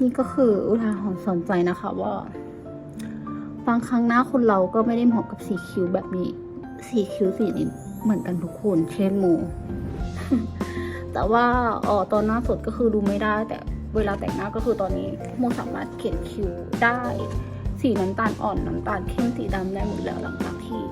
นี่ก็คืออุทาหรณ์สอนใจนะคะว่าบางครั้งหน้าคนเราก็ไม่ได้เหมาะกับสีคิ้วแบบนี้ สีคิ้วสีนี้เหมือนกันทุกคนเช่นโมแต่ว่าอ๋อตอนหน้าสดก็คือดูไม่ได้ แต่เวลาแต่งหน้าก็คือตอนนี้โมสามารถเขียนคิ้วได้ สีน้ำตาลอ่อนน้ำตาลเข้มสีดำได้หมดแล้วหลังจากที่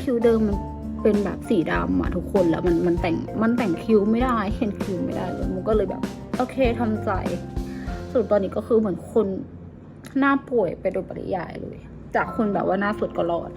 คิ้วเดิมมันเป็นแบบสีดำอะทุกคนแล้วมันมันแต่งมันแต่งคิ้วไม่ได้เขียนคิ้วไม่ได้เลยโมก็เลยแบบโอเคทำใจ สรุปตอนนี้ก็คือเหมือนคนหน้าป่วยไปโดยปริยายเลย จากคนแบบว่าหน้าสดก็รอด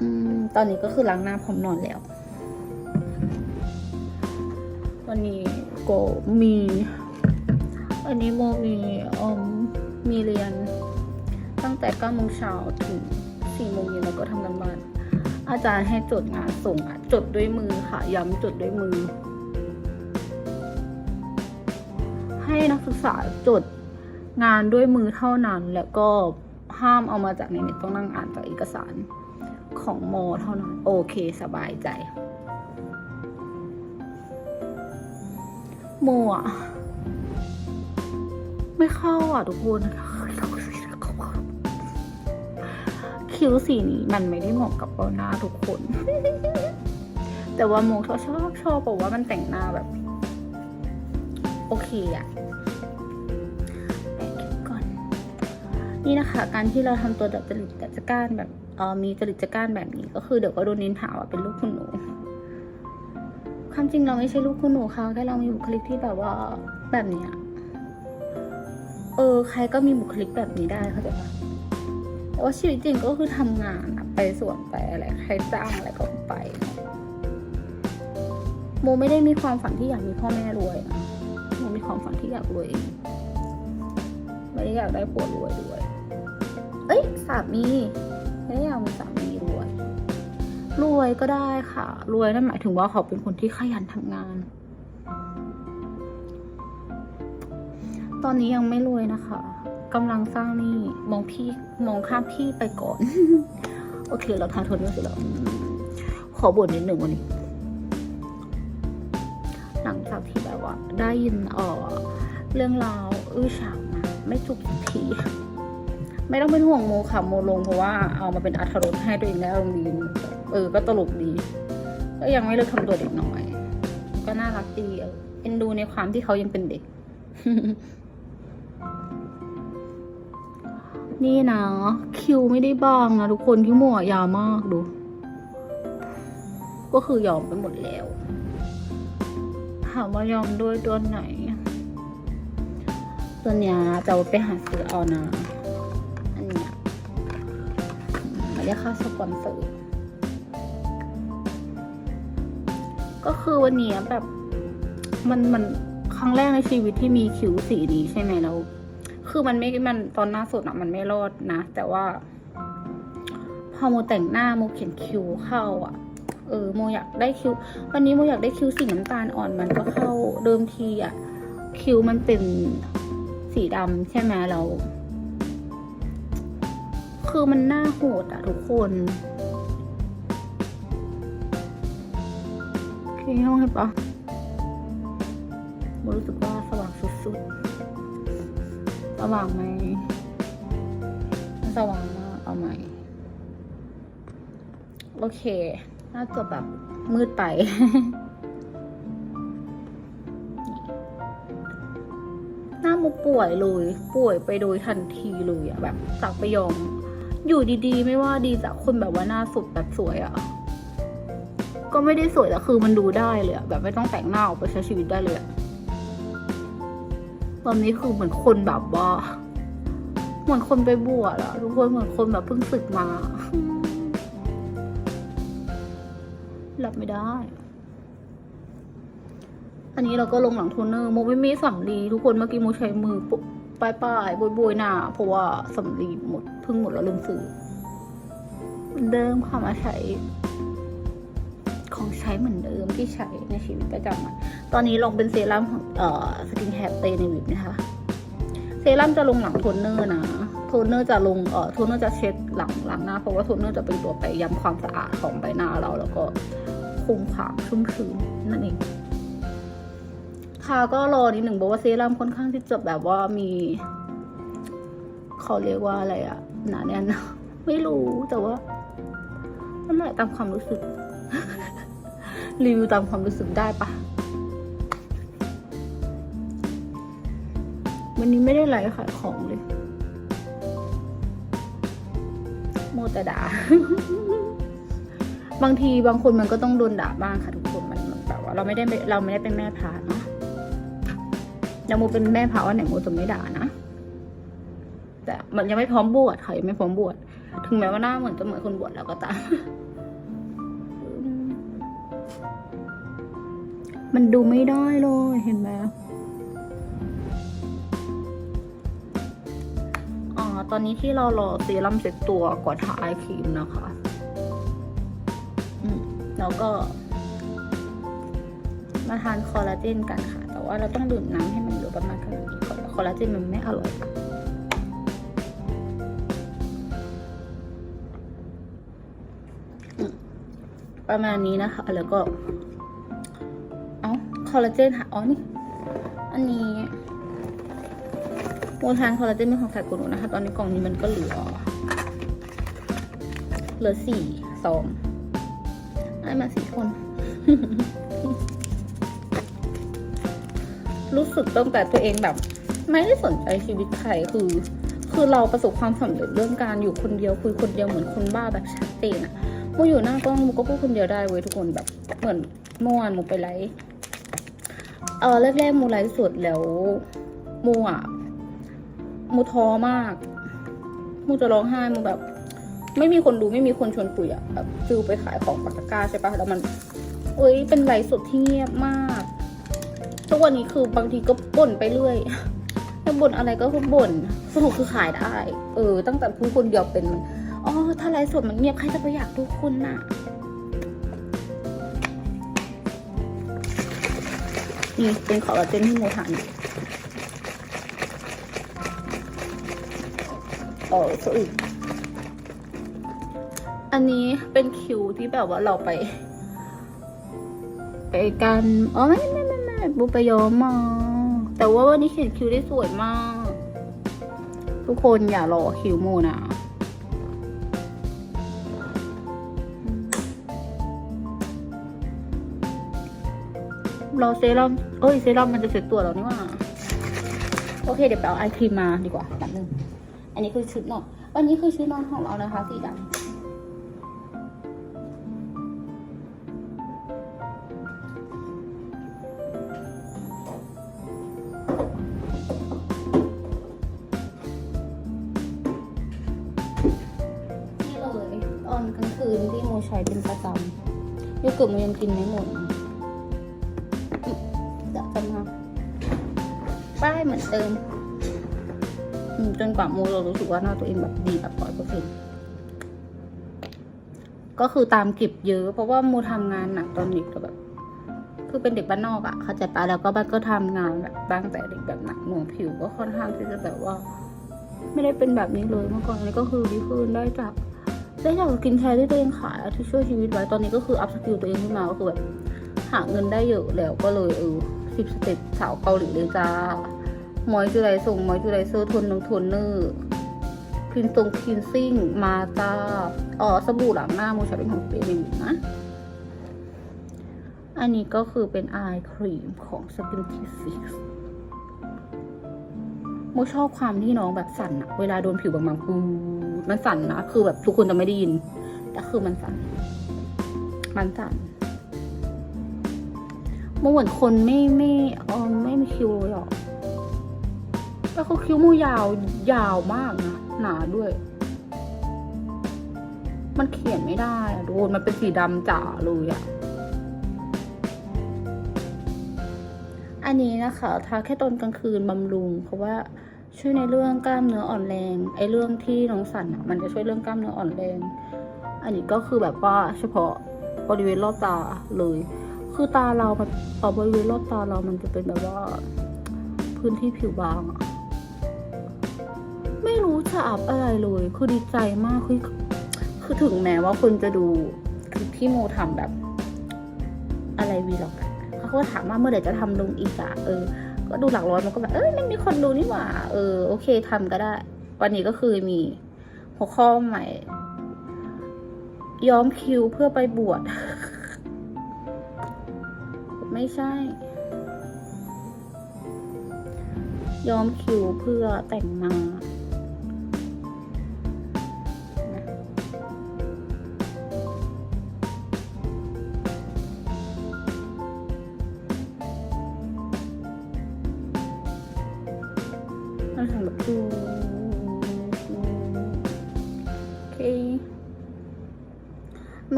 อตอนนี้ก็คือล้างหน้าพร้อมนอนแล้ว วันนี้ก็มีวันนี้โมมีอมมีเรียน ตั้งแต่9โมงเช้าถึง4โมงเย็นแล้วก็ทำกันบ้านอาจารย์ให้จดงานส่งอะจดด้วยมือค่ะ ย้ำจดด้วยมือ ให้นักศึกษาจดงานด้วยมือเท่านั้น แล้วก็ห้ามเอามาจากในเน็ตต้องนั่งอ่านจากเอกสารของโมเท่านั้น โอเคสบายใจ โมอะไม่เข้าอะทุกคนคิ้วสีนี้มันไม่ได้เหมาะกับเบาหน้าทุกคน แต่ว่าโมเขาชอบชอบบอกว่ามันแต่งหน้าแบบ โอเคอะ นี่นะคะ การที่เราทำตัวดัดจริตดัดจักรานแบบเออมีจริตจักรานแบบนี้ก็คือเดี๋ยวก็โดนนินทาว่าเป็นลูกคุณหนู ความจริงเราไม่ใช่ลูกคุณหนูค่ะแค่เรามีบุคลิกที่แบบว่าแบบเนี้ยเออ ใครก็มีบุคลิกแบบนี้ได้เข้าใจปะแต่ว่าชีวิตจริงก็คือทำงานไปสวนไปอะไรใครจ้างอะไรก็ไป โมไม่ได้มีความฝันที่อยากมีพ่อแม่รวยนะโมมีความฝันที่อยากรวยเองไม่ได้อยากได้ผัวรวยด้วย เอ้ยสามีไม่ได้อยากมีสามีรวย รวยก็ได้ค่ะ รวยนั่นหมายถึงว่าเขาเป็นคนที่ขยันทำงาน ตอนนี้ยังไม่รวยนะคะกำลังสร้างนี่มองพี่มองข้ามพี่ไปก่อน โอเค เราทานทนไม่สุดแล้วขอบ่นนิดหนึ่งวันนี้ หลังจากที่แบบว่า ได้ยินเออเรื่องราวอื้อฉาวมาไม่จุกสักที ไม่ต้องเป็นห่วงโมค่ะโมลงเพราะว่าเอามาเป็นอัธรสให้ตัวเองได้อารมณ์ดีเออก็ตลกดี ก็ยังไม่เลิกทำตัวเด็กน้อย ก็น่ารักดีเออเอ็นดูในความที่เขายังเป็นเด็ก นี่นะคิวไม่ได้บางนะทุกคนที่หัวยาวมากดู ก็คือยอมไปหมดแล้วถามว่ายอมด้วยตัวไหน ตัวเนี้ยจะไปหาซื้อเอานะ ไม่ได้ค่าสปอนเซอร์ก็คือวันนี้แบบ มันมันครั้งแรกในชีวิตที่มีคิ้วสีนี้ใช่ไหมแล้วคือมันไม่มันตอนหน้าสดอะมันไม่รอดนะ แต่ว่า พอโมแต่งหน้าโมเขียนคิ้วเข้าอะเออโมอยากได้คิ้ว วันนี้โมอยากได้คิ้วสีน้ำตาลอ่อนมันก็เข้าเดิมทีอะคิ้วมันเป็นสีดำใช่ไหมเรา คือมันน้าโหดอะทุกคนโอเคห้องให้ปะโมรู้สึกว่าสว่างสุดๆ สว่างไหมสว่างมาก เอาไหม่ โอเค น่าจะแบบมืดไป หน้ามุกป่วยเลย ป่วยไปโดยทันทีเลยอะแบบจากไปยอม อยู่ดีๆ ไม่ว่าดีจากคนแบบว่าหน้าสุดแบบสวยอะก็ไม่ได้สวยแต่คือมันดูได้เลยอะแบบไม่ต้องแต่งหน้าออกไปใช้ชีวิตได้เลยอะตอนนี้คือเหมือนคนแบบว่า เหมือนคนไปบวชอะทุกคนเหมือนคนแบบเพิ่งศึกมาหลับไม่ได้ อันนี้เราก็ลงหลังโทนเนอร์โมไม่มีสำลีทุกคนเมื่อกี้โมใช้มือปุปลายปลายๆบวยๆหน้าเพราะว่าสำลีหมด พิ่งหมดแล้วลืมซื้อเหมือเดิมค่ะมาใช้ ของใช้เหมือนเดิมที่ใช้ในชีวิตประจำวันตอนนี้ลงเป็นเซรั่มของเอ่อสกินแคร์เตในวิบนะคะ เซรั่มจะลงหลังโทนเนอร์นะโทนเนอร์จะลงเอ่อโทนเนอร์จะเช็ดหลังหลังหน้าเพราะว่าโทนเนอร์จะเป็นตัวไปย้ำความสะอาดของใบหน้าเราแล้วก็คุมความชุ่มชื้นนั่นเองทาก็รอนิดหนึ่งบอกว่าเซรั่มค่อนข้างที่จะแบบว่ามี เขาเรียกว่าอะไรอะหนาแน่นนะไม่รู้แต่ว่านั่นแหละตามความรู้สึก รีวิวตามความรู้สึกได้ปะวันนี้ไม่ได้ไลฟ์ขายของเลย โมตดา บางทีบางคนมันก็ต้องโดนด่าบ้างค่ะทุกคนมันแบบว่าเราไม่ได้เราไม่ได้เป็นแม่พาเนาะยังโมเป็นแม่พาวันไหนโมจะไม่ด่านะ มันยังไม่พร้อมบวชค่ะยังไม่พร้อมบวชถึงแม้ว่าหน้าเหมือนจะเหมือนคนบวชแล้วก็ตามมันดูไม่ได้เลยเห็นไหมอ๋อตอนนี้ที่เรารอเซรั่มเซ็ตตัวก่อนทาไอครีมนะคะอืมแล้วก็ มาทานคอลลาเจนกันค่ะ แต่ว่าเราต้องดื่มน้ำให้มันเหลือประมาณขนาดนี้ก่อนคอลลาเจนมันไม่อร่อยค่ะ ประมาณนี้นะคะ แล้วก็ เอาคอลลาเจนค่ะ อ๋อนี่ อันนี้โมทานคอลลาเจนเป็นของสายกุหนูนะคะ ตอนนี้กล่องนี้มันก็เหลือ เหลือสี่ซองได้มาสี่คน รู้สึกตั้งแต่ตัวเองแบบ ไม่ได้สนใจชีวิตใครคือคือเราประสบความสำเร็จเรื่องการอยู่คนเดียวคุยคนเดียวเหมือนคนบ้าแบบชัดเจนอะ มอยู่หน้ากล้องโมก็พูดคนเดียวได้เว้ยทุกคนแบบเหมือนเมื่อวานโมไปไลฟ์เออแรกๆโมไลฟ์สดแล้วโมอะโมท้อมากโมจะร้องไห้โมแบบ ไม่มีคนดูไม่มีคนชวนคุยอะแบบฟิลไปขายของปักกาใช่ปะแล้วมันเอ้ยเป็นไลฟ์สดที่เงียบมากทุกวันนี้คือบางทีก็บ่นไปเรื่อยแต่บ่นอะไรก็คือบ่นสรุปคือขายได้ เออ ตั้งแต่พูดคนเดียวเป็น อ๋อถ้าไลฟ์สดมันเงียบใครจะไปอยากดูคุณน่ะ นี่เป็นคอลลาเจนที่โมทานอยู่อ๋อสะอึกอันนี้เป็นคิวที่แบบว่าเราไป ไปกันอ๋อไม่ไม่ไม่ไม่บูไปย้อมมาแต่ว่าวันนี้เขียนคิวได้สวยมาก ทุกคนอย่ารอคิวโมนะ รอเซรั่มเอ้ยเซรั่มมันจะเสร็จตัวแล้วนี่ว่า โอเคเดี๋ยวไปเอาไอครีมมาดีกว่าแป๊บนึงอันนี้คือชุดนอนวันนี้คือชุดนอนของเรานะคะสีดำนี่เลยตอนกลางคืนที่โมใช้เป็นประจำโยเกิร์ตโมยังกินไม่หมด เหมือนเดิมจนกว่าโมเรารู้สึกว่าหน้าตัวเองแบบดีแบบร้อยเปอร์เซ็นต์ก็คือตามเก็บเยอะ เพราะว่าโมทำงานหนักตอนเด็กก็แบบ คือเป็นเด็กบ้านนอกอะเข้าใจปะแล้วก็บ้านก็ทำงานแบบตั้งแต่เด็กแบบหนักหน่วงผิวก็ค่อนข้างที่จะแบบว่า ไม่ได้เป็นแบบนี้เลยเมื่อก่อนนี้ก็คือดีขึ้นได้จากได้จากกินแคร์ที่ตัวเองขายที่ช่วยชีวิตไว้ตอนนี้ก็คืออัพสกิลตัวเองขึ้นมาก็คือแบบหาเงินได้เยอะแล้วก็เลยเออสิบสเต็ปสาวเกาหลีเลยจ้า หมอยจูไรส่งหมอยจูไรเซอร์ทนนงทนเนอร์คลีนตรงคลีนซิ่ง มาจ้าอ๋อสบู่หลังหน้าโมใช้เป็นของเปรย์อยู่นะ อันนี้ก็คือเป็นอายครีมของ Skin t Fix โมชอบความที่น้องแบบสั่นอะเวลาโดนผิวบางๆปูดมันสั่นนะ คือแบบทุกคนจะไม่ได้ยิน แต่คือมันสั่น มันสั่นโมเหมือนคนไม่ไม่เออไม่มีคิวเลยหรอ แล้วคือคิ้วโมยาวยาวมากนะหนาด้วย มันเขียนไม่ได้อะโดนมันเป็นสีดำจ๋าเลยอะอันนี้นะคะทาแค่ตอนกลางคืนบำรุง เพราะว่าช่วยในเรื่องกล้ามเนื้ออ่อนแรงไอ้เรื่องที่น้องสันอะมันจะช่วยเรื่องกล้ามเนื้ออ่อนแรง อันนี้ก็คือแบบว่าเฉพาะบริเวณรอบตาเลย คือตาเรามันต่อบริเวณรอบตาเรามันจะเป็นแบบว่า พื้นที่ผิวบางอะ ไม่รู้จะอับอะไรเลย คือดีใจมากคือคือถึงแม้ว่าคนจะดูคลิปที่โมทำแบบ อะไรวีล็อกอะเขาเขาก็ถามว่าเมื่อไหร่จะทำลงอีกอะเออ ก็ดูหลักร้อยมันก็แบบ เอ้ยมันมีคนดูนี่หว่า เออ โอเคทำก็ได้ วันนี้ก็คือมีหัวข้อใหม่ ย้อมคิวเพื่อไปบวช ไม่ใช่ ย้อมคิวเพื่อแต่งงาน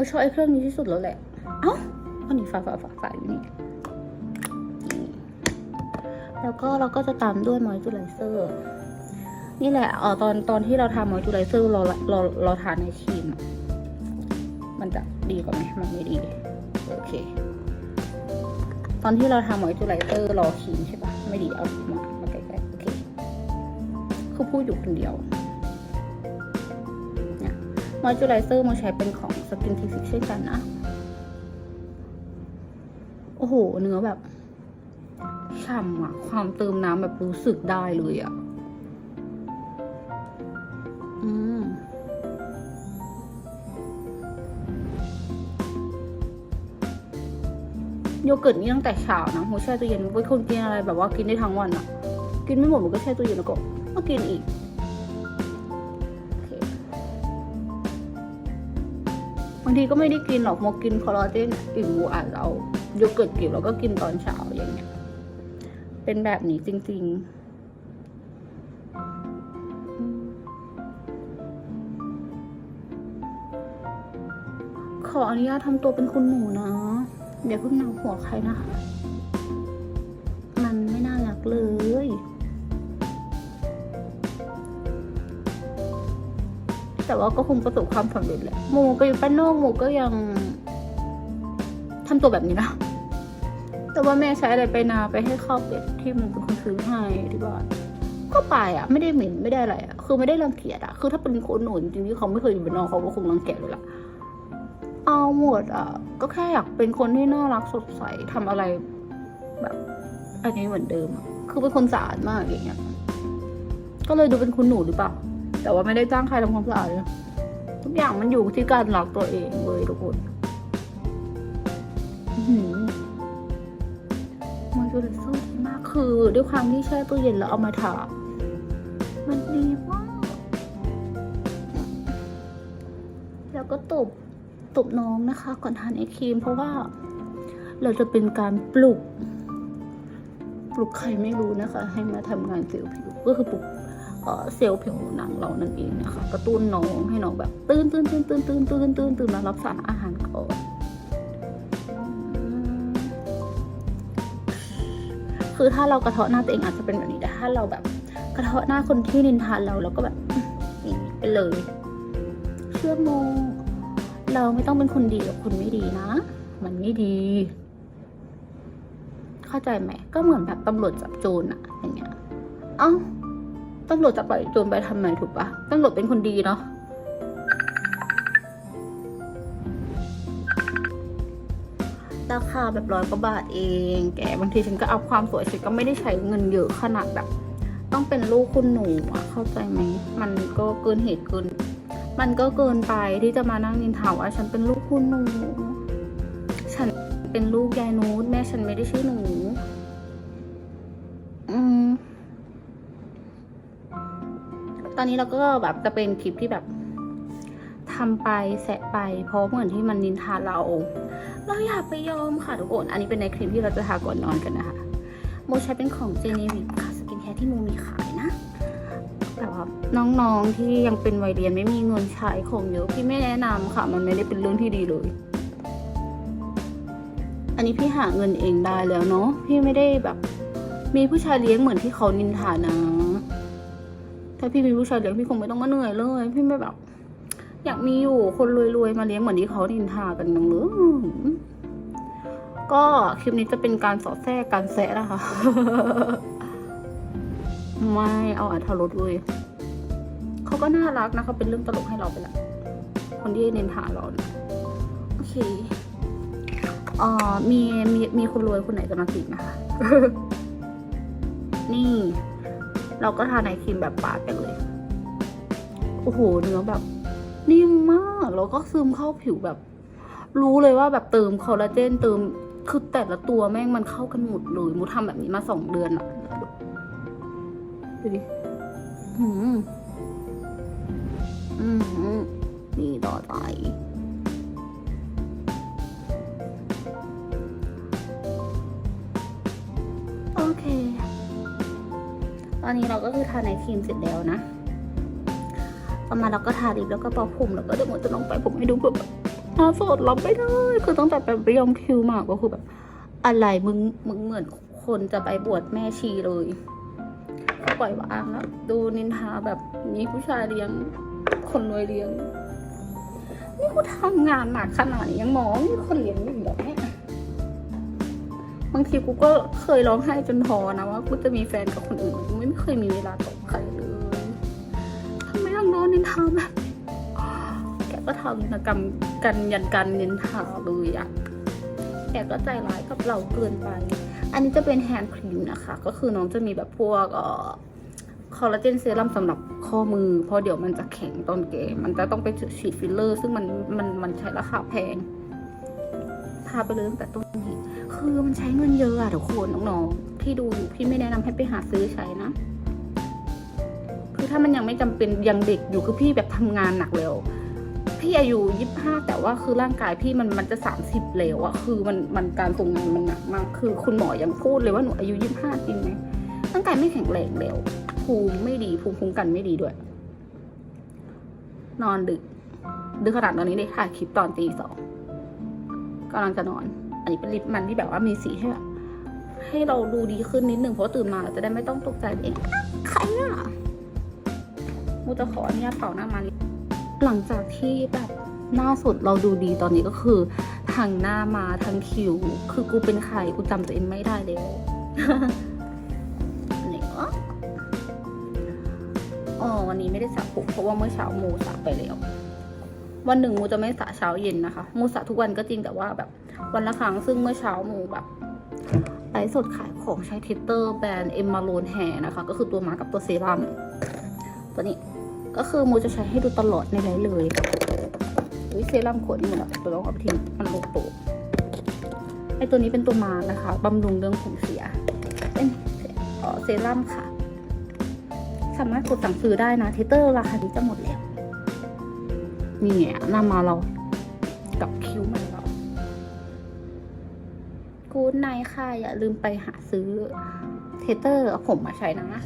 ชอบไอ้เครื่องนี้ที่สุดแล้วแหละ เอ้าอันนี้ฝาฝาฝาฝาอยู่นี่ แล้วก็เราก็จะตามด้วยมอยส์เจอไรเซอร์ นี่แหละเออตอนตอนที่เราทำมอยส์เจอไรเซอร์เราเราเราทานในครีมอะมันจะดีกว่าไหมมันไม่ดี โอเค ตอนที่เราทำมอยส์เจอไรเซอร์รอครีมใช่ปะไม่ดีเอามามาใกล้ๆโอเค คือพูดอยู่คนเดียวเนี่ยม อยส์เจอไรเซอร์มาใช้เป็นของสกินทิฟิกเช่นกันนะ โอ้โห เนื้อแบบฉ่ำอะความเติมน้ำแบบรู้สึกได้เลยอะอืมโยเกิร์ตนี่ตั้งแต่เช้านะโมแช่ตู้เย็นเป็นคนกินอะไรแบบว่ากินได้ทั้งวันอะกินไม่หมดมันก็แช่ตู้เย็นแล้วก็มากินอีกางทีก็ไม่ได้กินหรอกโมกินคอลลาเจนอิ่มหมูอัดเอาโยเกิร์ตก็บแล้วก็กินตอนเช้าอย่างเงี้ย เป็นแบบนี้จริง ๆขออนุญาตทำตัวเป็นคุณหนูนะอย่าเพิ่งนำหัวใครนะคะ มันไม่น่ารักเลย แต่ว่าก็คงประสบความสำเร็จแหละหมูไปอยู่บ้านนอกหมูก็ยังทำตัวแบบนี้นะ แต่ว่าแม่ใช้อะไรไปนาไปให้ข้าวเป็ดที่มันเป็นคนซื้อให้ที่บ้านก็ไปอะ ไม่ได้เหม็นไม่ได้อะไรอะ คือไม่ได้รังเกียจอะ คือถ้าเป็นคนหนุนจริงๆที่เขาไม่เคยอยู่บ้านนอกเขาก็คงรังเกียจเลยล่ะ เอาหมดอะ ก็แค่อยากเป็นคนที่น่ารักสดใสทำอะไรแบบอันนี้เหมือนเดิม คือเป็นคนสะอาดมากอย่างเงี้ย ก็เลยดูเป็นคุณหนูหรือเปล่า แต่ว่าไม่ได้จ้างใครทำความสะอาดเลยทุกอย่างมันอยู่ที่การรักตัวเองเลยทุกคนอื้อหือมอยเจอไรเซอร์ดีมากคือ ด้วยความที่แช่ตู้เย็นแล้วเอามาทามันดีมาก แล้วก็ตบตบน้องนะคะ ก่อนทานไอครีม เพราะว่าเราจะเป็นการปลุก ปลุกใครไม่รู้นะคะ ให้มาทำงานเซลล์ผิวก็คือปลุก เซลล์ผิวหนังเรานั่นเองนะคะกระตุ้นน้องให้น้องแบบตื่นตื่นตื่นตื่นตื่นตื่นตื่นตื่นมารับสารอาหารก่อนคือถ้าเรากระเทาะหน้าตัวเองอาจจะเป็นแบบนี้แต่ถ้าเราแบบกระเทาะหน้าคนที่นินทานเราเราก็แบบนี้ไปเลย เชื่อโมเราไม่ต้องเป็นคนดีกับคนไม่ดีนะ มันไม่ดี เข้าใจไหมก็เหมือนแบบตำรวจจับโจรอะอย่างเงี้ย เอ้า ตำรวจจะปล่อยโจรไปทำไมถูกปะตำรวจเป็นคนดีเนาะราคาแบบร้อยกว่าบาทเอง แกบางทีฉันก็เอาความสวยฉันก็ไม่ได้ใช้เงินเยอะขนาดแบบ ต้องเป็นลูกคุณหนูอะเข้าใจไหมมันก็เกินเหตุเกิน มันก็เกินไปที่จะมานั่งนินทาว่าฉันเป็นลูกคุณหนู ฉันเป็นลูกยายนูดแม่ฉันไม่ได้ชื่อหนู ตอนนี้เราก็แบบจะเป็นคลิปที่แบบทำไปแสะไป เพราะเหมือนที่มันนินทาเรา เราอยากไปยอมค่ะทุกคน อันนี้เป็นในครีมที่เราจะทาก่อนนอนกันนะคะโมใช้เป็นของเจเนวิกค่ะสกินแคร์ที่โมมีขายนะแต่ว่าน้องๆที่ยังเป็นวัยเรียนไม่มีเงินใช้ของเยอะพี่ไม่แนะนำค่ะ มันไม่ได้เป็นเรื่องที่ดีเลย อันนี้พี่หาเงินเองได้แล้วเนาะพี่ไม่ได้แบบ มีผู้ชายเลี้ยงเหมือนที่เขานินทานะ ถ้าพี่มีผู้ชายเลี้ยงพี่คงไม่ต้องมาเหนื่อยเลย พี่ไม่แบบ อยากมีอยู่คนรวยๆมาเลี้ยงเหมือนที่เขานินทากันนังเลยก็คลิปนี้จะเป็นการสอดแทรกการแซะนะคะ ไม่เอาอัธรสเลยเขาก็น่ารักนะเขาเป็นเรื่องตลกให้เราไปละคนที่นินทาเรานะโอเคเอ่อมีมีมีคนรวยคนไหนจะมาจีบไหมคะ นี่ เราก็ทาในครีมแบบปาดไปเลย โอ้โหเนื้อแบบ นิ่มมาก แล้วก็ซึมเข้าผิวแบบ รู้เลยว่าแบบเติมคอลลาเจนเติมคือแต่ละตัวแม่งมันเข้ากันหมดเลยมูทำแบบนี้มาสองเดือนอะดูดิอืมอืมนี่ต่อไป อนนี้เราก็คือทาในครีมเสร็จแล้วนะต่อมาเราก็ทาลิปแล้วก็ป่าผมแล้วก็เดี๋ยวมันจะลงไปผมให้ดูแบบหน้าสดรับไม่ได้คือตั้งแต่ไปยอมคิวมาก็คือแบบ อะไรมึงมึงเหมือนคนจะไปบวชแม่ชีเลยปล่อยวางแล้วดูนินทาแบบนี้ผู้ชายเลี้ยง คนรวยเลี้ยง นี่กูทำงานหนักขนาดนี้ยังมองมีคนเลี้ยงอยู่แบบนี้ บางทีกูก็เคยร้องไห้จนพอนะว่ากูจะมีแฟนกับคนอื่นกูไม่เคยมีเวลาตกใครเลยทำไมต้องโดนนินทาแบบแกก็ทำนกรรมกันยันกันนินทาเลยอะแกก็ใจร้ายกับเราเกินไป อันนี้จะเป็นแฮนด์ครีมนะคะ ก็คือน้องจะมีแบบพวกเอ่อคอลลาเจนเซรั่มสำหรับข้อมือ เพราะเดี๋ยวมันจะแข็งตอนเกมันจะต้องไปฉีดฟิลเลอร์ ซึ่งมันมันมันใช้ราคาแพง ทาไปเลยตั้งแต่ต้นนี้คือมันใช้เงินเยอะอะทุกคนน้องๆที่ดูอยู่พี่ไม่แนะนำให้ไปหาซื้อใช้นะ คือถ้ามันยังไม่จำเป็นยังเด็กอยู่คือพี่แบบทำงานหนักแล้วพี่อายุยี่ห้าแต่ว่าคือร่างกายพี่มันมันจะสามสิบแล้วอะคือมันมันการส่งงานมันหนักมาก คือคุณหมอยังพูดเลยว่าหนูอายุยี่ห้าจริงไหมร่างกายไม่แข็งแรงแล้วภูมิไม่ดีภูมิคุ้มกันไม่ดีด้วย นอนดึก ดึกขนาดตอนนี้ได้ถ่ายคลิปตอนตีสอง กำลังจะนอน อันนี้เป็นลิปมันที่แบบว่ามีสีให้แบบให้เราดูดีขึ้นนิดนึงเพราะตื่นมาเราจะได้ไม่ต้องตกใจเอ๊ะใครอะมูจะขออนุญาตเป่าหน้ามัน หลังจากที่แบบหน้าสดเราดูดีตอนนี้ก็คือทางหน้ามาทางคิ้วคือกูเป็นใครกูจำตัวเองไม่ได้แล้วไหนวะอ๋อวันนี้ไม่ได้สระผมเพราะว่าเมื่อเช้าโมสระไปแล้ว วันหนึ่งโมจะไม่สระเช้าเย็นนะคะโมสระทุกวันก็จริงแต่ว่าแบบวันละครั้งซึ่งเมื่อเช้าโมแบบไลฟ์สดขายของใช้ทิตเตอร์แบรนด์เอ็มมาโลนแฮนะคะ ก็คือตัวมากับตัวเซรั่มตัวนี้ก็คือโมจะใช้ให้ดูตลอดในไลฟ์เลยอุ้ยเซรั่มขวดนี้หมดล้วตัวต้องเอาไปทิ้งมันโลโตไอตัวนี้เป็นตัวมานะคะบำรุงเรื่องผมเสียเป็นเอ่อเซรั่มค่ะ สามารถกดสั่งซื้อได้นะเทเตอร์ราคานี้จะหมดแล้ว นี่หน้ามาเรากับคิ้วมันเรากูดไนค่ะ อย่าลืมไปหาซื้อเทเตอร์เอาผมมาใช้นะ